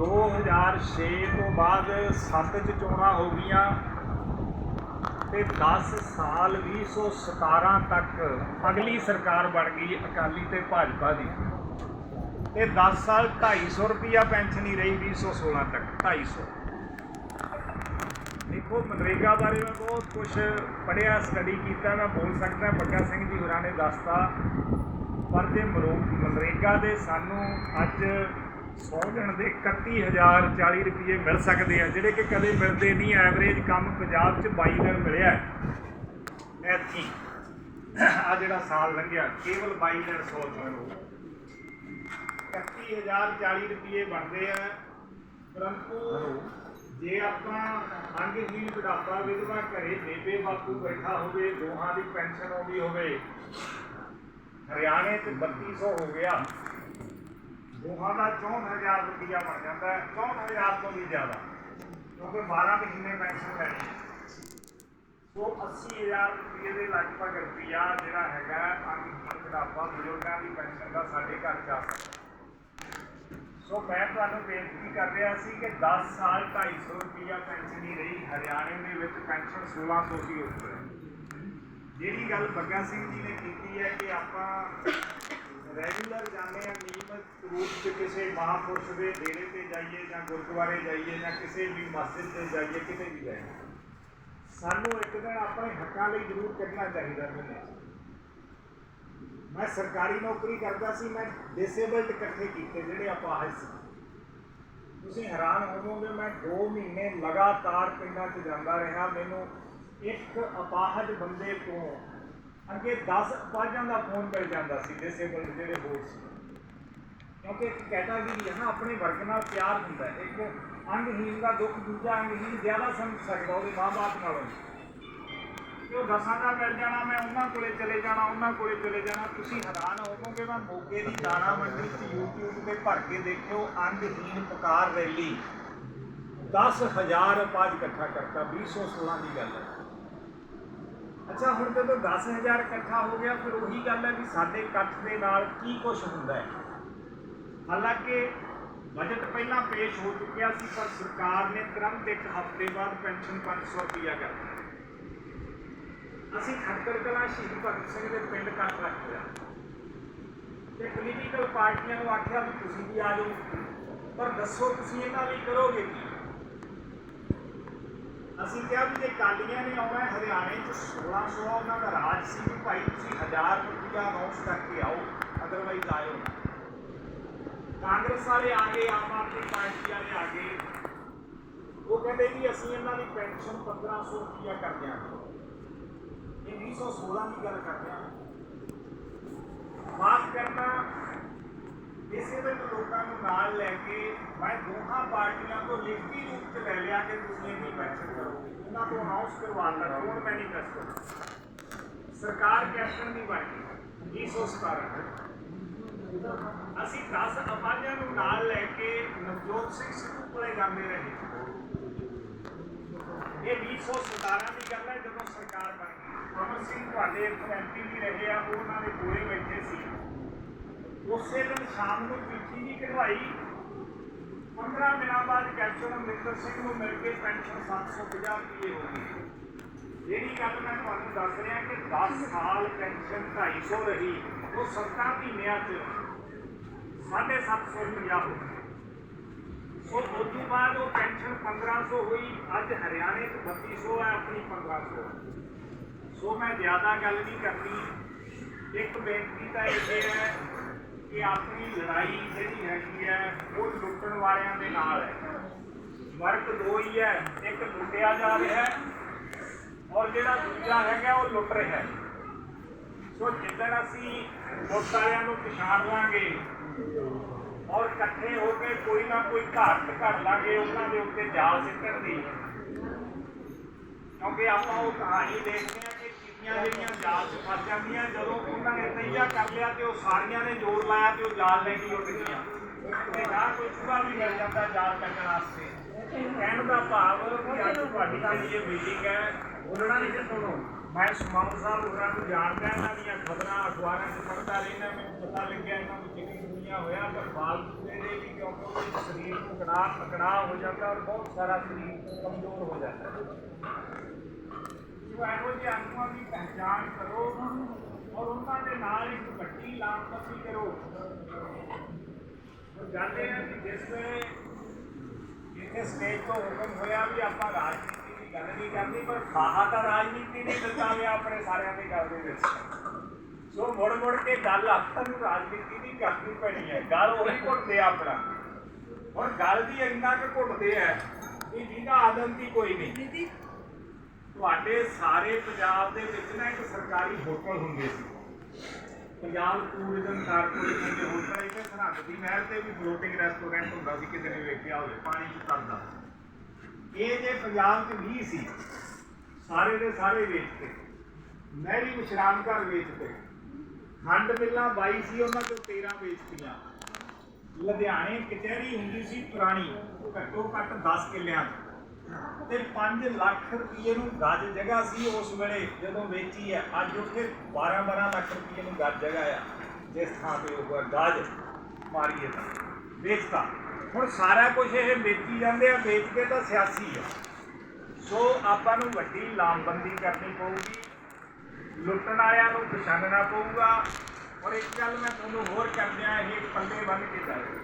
2006 ਤੋਂ ਬਾਅਦ 7 ਚ ਚੋਣਾਂ ਹੋ ਗਈਆਂ ਤੇ 10 ਸਾਲ 2017 ਤੱਕ ਅਗਲੀ ਸਰਕਾਰ ਬਣ ਗਈ ਅਕਾਲੀ ਤੇ ਭਾਜਪਾ ਦੀ। ਤੇ 10 ਸਾਲ 250 ਰੁਪਿਆ ਪੈਨਸ਼ਨ ਹੀ ਰਹੀ 2016 ਤੱਕ 250 ਦੇਖੋ ਮਨਰੇਗਾ ਬਾਰੇ ਮੈਂ ਬਹੁਤ ਕੁਝ ਪੜ੍ਹਿਆ ਸਟੱਡੀ ਕੀਤਾ, ਮੈਂ ਬੋਲ ਸਕਦਾ, ਬੱਗਾ ਸਿੰਘ ਜੀ ਹੋਰਾਂ ਨੇ ਦੱਸਤਾ। ਪਰ ਜੇ ਮਰੋ- ਮਨਰੇਗਾ ਦੇ ਸਾਨੂੰ ਅੱਜ ਸੌਜਣ ਦੇ 31040 ਰੁਪਏ ਮਿਲ ਸਕਦੇ ਆ ਜਿਹੜੇ ਕਿ ਕਦੇ ਮਿਲਦੇ ਨਹੀਂ ਐਵਰੇਜ ਕੰਮ ਪੰਜਾਬ 'ਚ 22 ਦਿਨ ਮਿਲਿਆ ਐਤਕੀ ਆ ਜਿਹੜਾ ਸਾਲ ਲੰਘਿਆ ਕੇਵਲ 22 ਦਿਨ ਸੋਚ ਲਓ 31040 ਰੁਪਏ ਬਣਦੇ ਆ। ਪਰੰਤੂ ਜੇ ਆਪਾਂ ਅੰਗਹੀਨ ਬੁਢਾਪਾ ਵਿਧਵਾ ਘਰੇ ਬੇਬੇ ਬਾਪੂ ਬੈਠਾ ਹੋਵੇ ਦੋਹਾਂ ਦੀ ਪੈਨਸ਼ਨ ਆਉਂਦੀ ਹੋਵੇ ਹਰਿਆਣੇ 'ਚ 3200 ਹੋ ਗਿਆ। ਦੋਹਾਂ ਦਾ 64000 ਰੁਪਇਆ ਬਣ ਜਾਂਦਾ ਹੈ। 64000 ਤੋਂ ਵੀ ਜ਼ਿਆਦਾ। ਕਿਉਂਕਿ 12 ਮਹੀਨੇ ਪੈਨਸ਼ਨ ਲੈਣੀ ਸੋ 80000 ਰੁਪਏ ਦੇ ਲਗਭਗ ਰੁਪਇਆ ਜਿਹੜਾ ਹੈਗਾ ਅੰਗਹੀਨ ਬੁਢਾਪਾ ਬਜ਼ੁਰਗਾਂ ਦੀ ਪੈਨਸ਼ਨ ਦਾ ਸਾਡੇ ਘਰ ਜਾ ਸਕਦਾ ਸੋ ਮੈਂ ਤੁਹਾਨੂੰ ਬੇਨਤੀ ਕਰ ਰਿਹਾ ਸੀ ਕਿ 10 ਸਾਲ 250 ਰੁਪਇਆ ਪੈਨਸ਼ਨ ਹੀ ਰਹੀ ਹਰਿਆਣੇ ਦੇ ਵਿੱਚ, ਪੈਨਸ਼ਨ 1600 ਸੀ ਉੱਪਰ। ਜਿਹੜੀ ਗੱਲ ਬੱਗਾ ਸਿੰਘ ਜੀ ਨੇ ਕੀਤੀ ਹੈ ਕਿ ਆਪਾਂ ਰੈਗੂਲਰ ਜਾਂਦੇ ਆ ਨਿਯਮਿਤ ਰੂਪ 'ਚ ਕਿਸੇ ਮਹਾਂਪੁਰਸ਼ ਦੇ ਡੇਰੇ ਤੇ ਜਾਈਏ ਜਾਂ ਗੁਰਦੁਆਰੇ ਜਾਈਏ ਜਾਂ ਕਿਸੇ ਵੀ ਮਸਜਿਦ ਤੇ ਜਾਈਏ, ਕਿਤੇ ਵੀ ਜਾਈਏ। ਸਾਨੂੰ ਇੱਕ ਦਿਨ ਆਪਣੇ ਹੱਕਾਂ ਲਈ ਜ਼ਰੂਰ ਕੱਢਣਾ ਚਾਹੀਦਾ ਮਹੀਨੇ ਮੈਂ ਸਰਕਾਰੀ ਨੌਕਰੀ ਕਰਦਾ ਸੀ, ਮੈਂ ਡਿਸੇਬਲਡ ਇਕੱਠੇ ਕੀਤੇ ਜਿਹੜੇ ਅਪਾਹਜ ਸੀ। ਤੁਸੀਂ ਹੈਰਾਨ ਹੋਵੋਗੇ, ਮੈਂ 2 ਮਹੀਨੇ ਲਗਾਤਾਰ ਪਿੰਡਾਂ 'ਚ ਜਾਂਦਾ ਰਿਹਾ। ਮੈਨੂੰ ਇੱਕ ਅਪਾਹਜ ਬੰਦੇ ਤੋਂ ਅੱਗੇ 10 ਅਪਾਹਜਾਂ ਦਾ ਫੋਨ ਮਿਲ ਜਾਂਦਾ ਸੀ ਡਿਸੇਬਲਡ ਜਿਹੜੇ ਹੋਰ ਸੀ। ਕਿਉਂਕਿ ਇੱਕ ਕੈਟਾਗਰੀ ਹੈ ਨਾ, ਆਪਣੇ ਵਰਗ ਨਾਲ ਪਿਆਰ ਹੁੰਦਾ ਹੈ। ਇੱਕ ਅੰਗਹੀਨ ਦਾ ਦੁੱਖ, ਦੂਜਾ ਅੰਗਹੀਨ ਜ਼ਿਆਦਾ ਸਮਝ ਸਕਦਾ ਉਹਦੇ ਮਾਂ-ਬਾਪ ਨਾਲੋਂ। ਕਿ ਦਸਾਂ ਦਾ ਮਿਲ ਜਾਣਾ, ਮੈਂ ਉਹਨਾਂ ਕੋਲੇ ਚਲੇ ਜਾਣਾ, ਉਹਨਾਂ ਕੋਲੇ ਚਲੇ ਜਾਣਾ, ਤੁਸੀਂ ਹੈਰਾਨ ਹੋਵੋਗੇ ਮੈਂ ਮੋਗੇ ਦੀ ਦਾਣਾ ਮੰਡੀ 'ਚ YouTube ਤੇ ਭਰ ਕੇ ਦੇਖਿਓ ਅੰਗਹੀਨ ਪੁਕਾਰ ਰੈਲੀ। 10000 ਅਪਾਜ ਇਕੱਠਾ ਕਰਤਾ 2016 ਦੀ ਗੱਲ ਹੈ। ਅੱਛਾ, ਹੁਣ ਜਦੋਂ 10000 ਇਕੱਠਾ ਹੋ ਗਿਆ, ਫਿਰ ਉਹੀ ਗੱਲ ਹੈ ਵੀ ਸਾਡੇ ਇਕੱਠ ਦੇ ਨਾਲ ਕੀ ਕੁਝ ਹੁੰਦਾ ਹੈ। ਹਾਲਾਂਕਿ ਬਜਟ ਪਹਿਲਾਂ ਪੇਸ਼ ਹੋ ਚੁੱਕਿਆ ਸੀ, ਪਰ ਸਰਕਾਰ ਨੇ ਤੁਰੰਤ ਇੱਕ ਹਫ਼ਤੇ ਬਾਅਦ ਪੈਨਸ਼ਨ 500 ਰੁਪਇਆ ਕਰ ਦਿੱਤੀ। ਅਸੀਂ ਖੱਟਰ ਕਲਾਂ ਸ਼ਹੀਦ ਭਗਤ ਸਿੰਘ ਦੇ ਪਿੰਡ ਕੱਟ ਰੱਖ ਲਿਆ। ਤੇ ਪੋਲੀਟੀਕਲ ਪਾਰਟੀਆਂ ਨੂੰ ਆਖਿਆ ਵੀ ਤੁਸੀਂ ਵੀ ਆ ਜਾਓ। ਪਰ ਦੱਸੋ ਤੁਸੀਂ ਇਹਨਾਂ ਲਈ ਕਰੋਗੇ ਕੀ? ਅਸੀਂ ਕਿਹਾ ਵੀ ਜੇ ਕਾਲੀਆਂ ਨੇ ਆਉਣਾ ਹਰਿਆਣੇ 'ਚ 1600 ਉਹਨਾਂ ਦਾ ਰਾਜ ਸੀ ਵੀ ਭਾਈ ਤੁਸੀਂ 1000 ਰੁਪਇਆ ਅਨਾਉਂਸ ਕਰਕੇ ਆਓ ਅਦਰਵਾਈਜ਼ ਆਇਓ ਕਾਂਗਰਸ ਵਾਲੇ ਆ ਗਏ, ਆਮ ਆਦਮੀ ਪਾਰਟੀ ਵਾਲੇ ਆ ਗਏ। ਉਹ ਕਹਿੰਦੇ ਵੀ ਅਸੀਂ ਇਹਨਾਂ ਦੀ ਪੈਨਸ਼ਨ 1500 ਰੁਪਇਆ ਕਰ ਦਿਆਂਗੇ ਇਹ 1916 ਦੀ ਗੱਲ ਕਰਦੇ ਹਾਂ। ਮਾਫ ਕਰਨਾ ਇਸੇ ਵਿੱਚ ਲੋਕਾਂ ਨੂੰ ਨਾਲ ਲੈ ਕੇ ਮੈਂ ਦੋਹਾਂ ਪਾਰਟੀਆਂ ਤੋਂ ਲਿਖਤੀ ਰੂਪ ਚ ਲੈ ਲਿਆ ਕਿ ਤੁਸੀਂ ਇੰਨੀ ਪੈਨਸ਼ਨ ਕਰੋਗੇ ਉਹਨਾਂ ਤੋਂ ਅਨਾਉਂਸ ਕਰਵਾਉਣਾ ਚੋਣ ਮੈਨੀਫੈਸਟੋ ਸਰਕਾਰ ਕੈਪਟਨ ਦੀ ਬਣ ਗਈ। 1917 ਅਸੀਂ 10 ਅਪਾਜਾਂ ਨੂੰ ਨਾਲ ਲੈ ਕੇ ਨਵਜੋਤ ਸਿੰਘ ਸਿੱਧੂ ਕੋਲੇ ਜਾਂਦੇ ਰਹੇ। ਇਹ 2017 ਦੀ ਗੱਲ ਹੈ, ਜਦੋਂ ਸਰਕਾਰ ਬਣ ਗਈ। ਅਮਰ ਸਿੰਘ ਤੁਹਾਡੇ ਇੱਥੇ ਐਮਪੀ ਵੀ ਰਹੇ ਆ, ਉਹ ਉਹਨਾਂ ਦੇ ਕੋਲੇ ਬੈਠੇ ਸੀ। ਉਸੇ ਦਿਨ ਸ਼ਾਮ ਨੂੰ ਚਿੱਠੀ ਨਹੀਂ ਕਢਵਾਈ। 15 ਦਿਨਾਂ ਬਾਅਦ ਕੈਪਟਨ ਅਮਰਿੰਦਰ ਸਿੰਘ ਨੂੰ ਮਿਲ ਕੇ ਪੈਨਸ਼ਨ 750 ਰੁਪਏ ਹੋ ਗਈ। ਜਿਹੜੀ ਗੱਲ ਮੈਂ ਤੁਹਾਨੂੰ ਦੱਸ ਰਿਹਾ ਕਿ 10 ਸਾਲ ਪੈਨਸ਼ਨ 250 ਰਹੀ, ਉਹ 7 ਮਹੀਨਿਆਂ 'ਚ 750 ਰੁਪਇਆ ਹੋ ਗਈ। ਸੋ ਉਸ ਤੋਂ ਬਾਅਦ ਉਹ ਪੈਨਸ਼ਨ 1500 ਹੋਈ, ਅੱਜ ਹਰਿਆਣੇ 'ਚ 3200 ਹੈ ਆਪਣੀ 1500 ਸੋ ਮੈਂ ਜ਼ਿਆਦਾ ਗੱਲ ਨਹੀਂ ਕਰਨੀ। ਇੱਕ ਬੇਨਤੀ ਤਾਂ ਇਹ ਹੈ ਕਿ ਆਪਣੀ ਲੜਾਈ ਜਿਹੜੀ ਹੈਗੀ ਹੈ, ਉਹ ਲੁੱਟਣ ਵਾਲਿਆਂ ਦੇ ਨਾਲ ਹੈ। ਵਰਕ ਦੋ ਹੀ ਹੈ, ਇੱਕ ਲੁੱਟਿਆ ਜਾ ਰਿਹਾ ਹੈ ਔਰ ਜਿਹੜਾ ਦੂਜਾ ਹੈਗਾ, ਉਹ ਲੁੱਟ ਰਿਹਾ ਹੈ। ਸੋ ਜਿੱਦਣ ਅਸੀਂ ਲੁੱਟ ਵਾਲਿਆਂ ਨੂੰ ਪਛਾਣ ਲਾਂਗੇ ਔਰ ਇਕੱਠੇ ਹੋ ਕੇ ਕੋਈ ਨਾ ਕੋਈ ਘਾਟ ਘੜ ਲਾਂਗੇ, ਉਹਨਾਂ ਦੇ ਉੱਤੇ ਜਾਲ ਸਿੱਟਣ ਦੀ। ਕਿਉਂਕਿ ਆਪਾਂ ਉਹ ਕਹਾਣੀ ਦੇਖਦੇ ਹਾਂ ਕਿ ਚੀਜ਼ਾਂ ਜਿਹੜੀਆਂ ਜਾਲ 'ਚ ਫਸ ਜਾਂਦੀਆਂ, ਜਦੋਂ ਉਹਨਾਂ ਨੇ ਤਈਆ ਕਰ ਲਿਆ ਤੇ ਉਹ ਸਾਰੀਆਂ ਨੇ ਜ਼ੋਰ ਲਾਇਆ ਤੇ ਉਹ ਜਾਲ ਲੈ ਕੇ ਉੱਡ ਗਈਆਂ। ਤੇ ਨਾ ਕੋਈ ਚੂਹਾ ਵੀ ਮਿਲ ਜਾਂਦਾ ਜਾਲ ਕੱਢਣ ਵਾਸਤੇ। ਕਹਿਣ ਦਾ ਭਾਵ ਕਿ ਅੱਜ ਤੁਹਾਡੀ ਜਿਹੜੀ ਇਹ ਮੀਟਿੰਗ ਹੈ, ਉਹਨਾਂ ਨੇ ਸੁਣੋ, ਮੈਂ ਸਮਾਉ ਸਾਹਿਬ ਉਹਨਾਂ ਨੂੰ ਜਾਣਦਾ, ਇਹਨਾਂ ਦੀਆਂ ਖਬਰਾਂ ਅਖਬਾਰਾਂ 'ਚ ਪੜ੍ਹਦਾ ਰਹਿੰਦਾ, ਮੈਨੂੰ ਪਤਾ ਲੱਗਿਆ ਇਹਨਾਂ ਨੂੰ ਚਿਕਨ ਦੁਨੀਆ ਹੋਇਆ, ਪਰ ਫਾਲਤੂ ਦੇ ਵੀ ਕਿਉਂਕਿ ਉਹਦੇ ਸਰੀਰ ਨੂੰ ਕੜਾ ਪਕੜਾ ਹੋ ਜਾਂਦਾ ਔਰ ਬਹੁਤ ਸਾਰਾ ਸਰੀਰ ਕਮਜ਼ੋਰ ਹੋ ਜਾਂਦਾ। ਜੋ ਇਹੋ ਜਿਹੇ ਆਗੂਆਂ ਦੀ ਪਹਿਚਾਣ ਕਰੋ ਔਰ ਉਹਨਾਂ ਦੇ ਨਾਲ ਇੱਕ ਵੱਡੀ ਲਾਮਬੰਦੀ ਕਰੋ। ਉਹ ਗੱਲ ਕਿ ਜਿਸ ਵੇਲੇ ਇੱਥੇ ਸਟੇਜ ਤੋਂ ਹੁਕਮ ਹੋਇਆ ਵੀ ਆਪਾਂ ਰਾਜਨੀਤੀ ਦੀ ਗੱਲ ਨਹੀਂ ਕਰਨੀ, ਪਰ ਖਾਹਾ ਤਾਂ ਰਾਜਨੀਤੀ ਨਹੀਂ ਮਿਲਦਾ ਵੀ ਆਪਣੇ ਸਾਰਿਆਂ ਦੀ ਗੱਲ ਦੇ ਵਿੱਚ। ਸੋ ਮੁੜ ਮੁੜ ਕੇ ਗੱਲ ਆਪਾਂ ਨੂੰ ਰਾਜਨੀਤੀ ਦੀ ਕਰਨੀ ਪੈਣੀ ਹੈ, ਗੱਲ ਉਹੀ ਘੁੱਟਦੇ ਆ ਆਪਣਾ। ਹੁਣ ਗੱਲ ਦੀ ਇੰਨਾ ਕੁ ਘੁੱਟਦੇ ਆ ਕਿ ਜਿਹਦਾ ਆਦਮ ਦੀ ਕੋਈ ਨਹੀਂ। ਤੁਹਾਡੇ ਸਾਰੇ ਪੰਜਾਬ ਦੇ ਵਿੱਚ ਨਾ ਇੱਕ ਸਰਕਾਰੀ ਹੋਟਲ ਹੁੰਦੇ ਸੀ। ਪੰਜਾਬ ਟੂਰਿਜ਼ਮ ਕਾਰਪੋਰੇਸ਼ਨ ਦੇ ਹੋਟਲ ਇੱਥੇ ਸਰਹੰਦ ਦੀ ਨਹਿਰ ਤੇ ਵੀ ਫਲੋਟਿੰਗ ਰੈਸਟੋਰੈਂਟ ਹੁੰਦਾ ਸੀ, ਕਿਤੇ ਨੇ ਵੇਖਿਆ ਹੋਵੇ, ਪਾਣੀ ਚ ਤਰਦਾ ਇਹ ਜੇ ਪੰਜਾਬ 'ਚ ਵੀ ਸੀ, ਸਾਰੇ ਦੇ ਸਾਰੇ ਵੇਚਤੇ। ਨਹਿਰੀ ਵਿਸ਼ਰਾਮ ਘਰ ਵੇਚਤੇ। ਖੰਡ ਮਿੱਲਾਂ 22 ਸੀ, ਉਹਨਾਂ ਤੋਂ 13 ਵੇਚਤੀਆਂ। ਲੁਧਿਆਣੇ ਕਚਹਿਰੀ ਹੁੰਦੀ ਸੀ ਪੁਰਾਣੀ, ਘੱਟੋ ਘੱਟ 10 ਕਿੱਲਿਆਂ 'ਚ ਤੇ 5 ਲੱਖ ਰੁਪਏ ਨੂੰ ਗੱਜ ਜਗ੍ਹਾ ਸੀ ਉਸ ਵੇਲੇ, ਜਦੋਂ ਵੇਚੀ ਹੈ। ਅੱਜ ਉੱਥੇ 12 12 ਲੱਖ ਰੁਪਏ ਨੂੰ ਗੱਜ ਜਗ੍ਹਾ ਆ। ਜਿਸ ਥਾਂ ਤੇ ਉਹ ਗੱਜ ਮਾਰੀਏ ਤਾਂ। ਵੇਚਤਾ। ਹੁਣ ਸਾਰਾ ਕੁਝ ਇਹ ਵੇਚੀ ਜਾਂਦੇ ਆ, ਵੇਚ ਕੇ ਤਾਂ ਸਿਆਸੀ ਆ। ਸੋ ਆਪਾਂ ਨੂੰ ਵੱਡੀ ਲਾਮਬੰਦੀ ਕਰਨੀ ਪਊਗੀ। ਲੁੱਟਣ ਵਾਲਿਆਂ ਨੂੰ ਪਛਾਣਨਾ ਪਊਗਾ। ਔਰ ਇੱਕ ਗੱਲ ਮੈਂ ਤੁਹਾਨੂੰ ਹੋਰ ਕਰਦਿਆਂ ਇਹ ਪੱਲੇ ਬੰਨ ਕੇ ਦੱਸ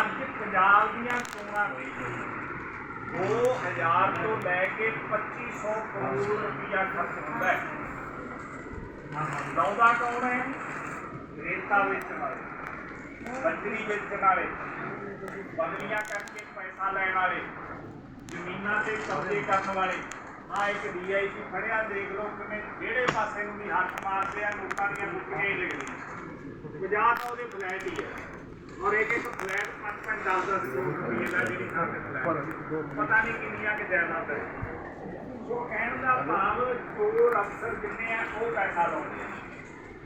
ਅੱਜ ਪੰਜਾਬ ਦੀਆਂ ਚੋਣਾਂ ਹੋਈ 2000 ਤੋਂ ਲੈ ਕੇ 2500 ਕਰੋੜ ਰੁਪਇਆ ਖਰਚ ਹੁੰਦਾ ਹੈ। ਲਾਉਂਦਾ ਕੌਣ ਹੈ? ਰੇਤਾ ਵੇਚਣ ਵਾਲੇ ਬੱਜਰੀ ਵੇਚਣ ਵਾਲੇ, ਬਦਲੀਆਂ ਕਰਕੇ ਪੈਸਾ ਲੈਣ ਵਾਲੇ, ਜ਼ਮੀਨਾਂ ਤੇ ਕਬਜ਼ੇ ਕਰਨ ਵਾਲੇ। ਆ ਇੱਕ ਡੀਆਈਪੀ ਫੜਿਆ, ਦੇਖ ਲਓ ਕਿਵੇਂ ਜਿਹੜੇ ਪਾਸੇ ਨੂੰ ਵੀ ਹੱਥ ਮਾਰਦੇ ਆ, ਲੋਕਾਂ ਦੀਆਂ ਬੁੱਕੀਆਂ ਹੀ। ਲੱਗਦੀਆਂ ਪੰਜਾਬ ਤਾਂ ਉਹਦੇ ਫਲੈਟ ਹੀ ਹੈ। ਔਰ ਇੱਕ ਇੱਕ ਫਲੈਟ 5 5 10 10 ਕਰੋੜ ਰੁਪਏ ਦਾ ਜਿਹੜੀ ਥਾਂ ਫਲੈਟ ਪਤਾ ਨਹੀਂ ਕਿੰਨੀਆਂ ਕਿ ਜਾਇਦਾਦ ਹੈ। ਸੋ ਕਹਿਣ ਦਾ ਭਾਵ ਚੋਰ ਅਫਸਰ ਜਿੰਨੇ ਆ, ਉਹ ਪੈਸਾ ਲਾਉਂਦੇ ਆ।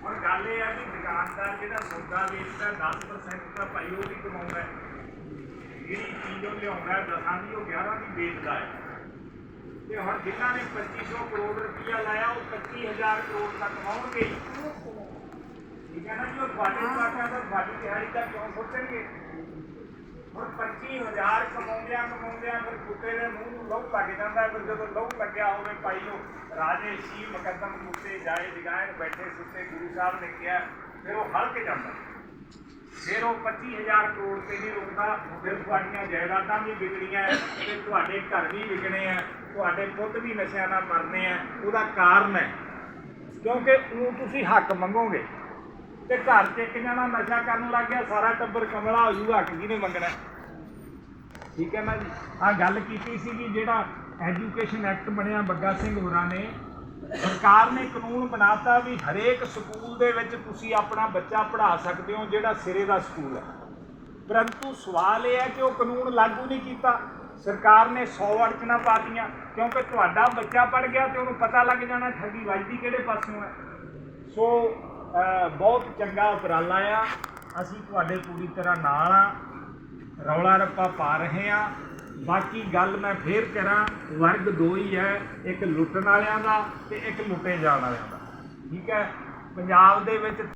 ਹੁਣ ਗੱਲ ਇਹ ਆ ਕਿ ਦੁਕਾਨਦਾਰ ਜਿਹੜਾ ਸੌਦਾ ਵੇਚਦਾ 10% ਤਾਂ ਭਾਈ ਉਹ ਵੀ ਕਮਾਉਂਦਾ ਹੈ। ਜਿਹੜੀ ਚੀਜ਼ ਉਹ ਲਿਆਉਂਦਾ ਦਸਾਂ ਦੀ, ਉਹ 11 ਦੀ ਵੇਚਦਾ ਹੈ। ਤੇ ਹੁਣ ਜਿਨ੍ਹਾਂ ਨੇ 2500 ਕਰੋੜ ਰੁਪਇਆ ਲਾਇਆ, ਉਹ 25000 ਕਰੋੜ ਤੱਕ ਕਮਾਉਣਗੇ ਠੀਕ ਹੈ ਨਾ ਉਹ ਦਾ ਦਿਹਾੜੀ ਦਾ ਕਿਉਂ ਸੋਚਣਗੇ ਹੁਣ 25000 ਕਮਾਉਂਦਿਆਂ ਕਮਾਉਂਦਿਆਂ ਫਿਰ ਕੁੱਤੇ ਦੇ ਮੂੰਹ ਨੂੰ ਲਹੂ ਲੱਗ ਜਾਂਦਾ ਫਿਰ ਜਦੋਂ ਲਹੂ ਲੱਗਿਆ ਹੋਵੇ ਭਾਈ ਉਹ ਰਾਜੇ ਸੀ ਮੁਕੱਦਮ ਕੁੱਤੇ ਜਾਏ ਦਿਗਾਇਨ ਬੈਠੇ ਸੁੱਤੇ ਗੁਰੂ ਸਾਹਿਬ ਨੇ ਕਿਹਾ ਫਿਰ ਉਹ ਹਲਕ ਜਾਂਦਾ ਫਿਰ ਉਹ 25000 ਕਰੋੜ ਤੇ ਨਹੀਂ ਰੁਕਦਾ ਫਿਰ ਤੁਹਾਡੀਆਂ ਜਾਇਦਾਦਾਂ ਵੀ ਹੈ, ਤੇ ਤੁਹਾਡੇ ਘਰ ਵੀ ਵਿਗਣੇ ਆ ਤੁਹਾਡੇ ਪੁੱਤ ਵੀ ਨਸ਼ਿਆਂ ਨਾਲ ਮਰਨੇ ਆ ਉਹਦਾ ਕਾਰਨ ਹੈ ਕਿਉਂਕਿ ਉਹ ਤੁਸੀਂ ਹੱਕ ਮੰਗੋਗੇ। ਤੇ ਘਰ 'ਚ ਇੱਕ ਜਣਾ ਨਸ਼ਾ ਕਰਨ ਲੱਗ ਗਿਆ, ਸਾਰਾ ਟੱਬਰ ਕਮਲਾ ਹੋ ਜੂਗਾ ਹੱਕ ਕਿਹਨੇ ਮੰਗਣਾ। ਠੀਕ ਹੈ ਨਾ ਜੀ? ਆ ਗੱਲ ਕੀਤੀ ਸੀਗੀ ਜਿਹੜਾ ਐਜੂਕੇਸ਼ਨ ਐਕਟ ਬਣਿਆ ਬੱਗਾ ਸਿੰਘ ਹੋਰਾਂ ਨੇ। ਸਰਕਾਰ ਨੇ ਕਾਨੂੰਨ ਬਣਾਤਾ ਵੀ ਹਰੇਕ ਸਕੂਲ ਦੇ ਵਿੱਚ ਤੁਸੀਂ ਆਪਣਾ ਬੱਚਾ ਪੜ੍ਹਾ ਸਕਦੇ ਹੋ, ਜਿਹੜਾ ਸਿਰੇ ਦਾ ਸਕੂਲ ਹੈ। ਪਰੰਤੂ ਸਵਾਲ ਇਹ ਹੈ ਕਿ ਉਹ ਕਾਨੂੰਨ ਲਾਗੂ ਨਹੀਂ ਕੀਤਾ। ਸਰਕਾਰ ਨੇ 100 ਅੜਚਨਾ ਪਾਤੀਆਂ, ਕਿਉਂਕਿ ਤੁਹਾਡਾ ਬੱਚਾ ਪੜ ਗਿਆ ਤੇ ਉਹਨੂੰ ਪਤਾ ਲੱਗ ਜਾਣਾ ਠੱਗੀ ਵੱਜਦੀ ਕਿਹੜੇ ਪਾਸਿਓਂ ਹੈ। ਸੋ ਬਹੁਤ ਚੰਗਾ ਉਪਰਾਲਾ ਆ। ਅਸੀਂ ਤੁਹਾਡੇ ਪੂਰੀ ਤਰ੍ਹਾਂ ਨਾਲ ਆ। ਰੌਲਾ ਰੱਪਾ ਪਾ ਰਹੇ ਆ। ਬਾਕੀ ਗੱਲ ਮੈਂ ਫੇਰ ਕਰਾਂ, ਵਰਗ ਦੋ ਹੀ ਹੈ, ਇੱਕ ਲੁੱਟਣ ਵਾਲਿਆਂ ਦਾ ਤੇ ਇੱਕ ਲੁੱਟੇ ਜਾਣ ਵਾਲਿਆਂ ਦਾ। ਠੀਕ ਹੈ? ਪੰਜਾਬ ਦੇ ਵਿੱਚ